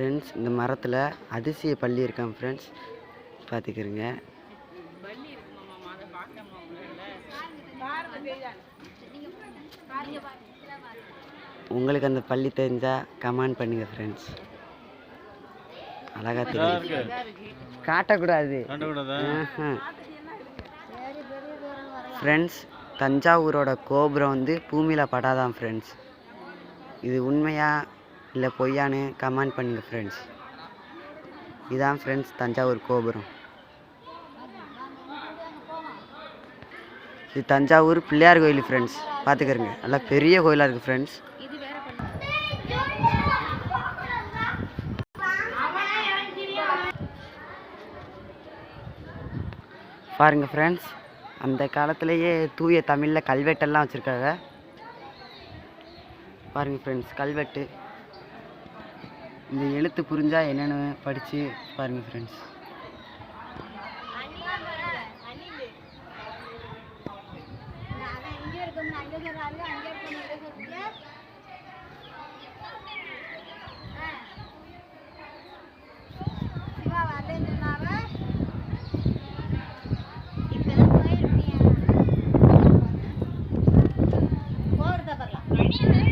Friends இந்த மரத்தில் அதிசய பள்ளி இருக்கான் ஃப்ரெண்ட்ஸ் பார்த்துக்கிறங்க உங்களுக்கு அந்த பள்ளி தெரிஞ்சால் கமெண்ட் பண்ணுங்க ஃப்ரெண்ட்ஸ் அழகா தெரியும் காட்டக்கூடாது. ஃப்ரெண்ட்ஸ் தஞ்சாவூரோட கோபுரம் வந்து பூமியில் படாதான் ஃப்ரெண்ட்ஸ் இது உண்மையா இல்லை பொய்யான்னு கமெண்ட் பண்ணுங்கள் ஃப்ரெண்ட்ஸ் இதான் ஃப்ரெண்ட்ஸ் தஞ்சாவூர் கோபுரம். இது தஞ்சாவூர் பிள்ளையார் கோயில் ஃப்ரெண்ட்ஸ் பார்த்துக்கிறங்க நல்லா பெரிய கோயிலாக இருக்குது ஃப்ரெண்ட்ஸ் பாருங்க ஃப்ரெண்ட்ஸ் அந்த காலத்திலேயே தூய தமிழில் கல்வெட்டெல்லாம் வச்சுருக்காங்க. பாருங்கள் ஃப்ரெண்ட்ஸ் கல்வெட்டு. இந்த எழுத்து புரிஞ்சால் என்னென்னு படித்து பாருங்கள் ஃப்ரெண்ட்ஸ் Thank you.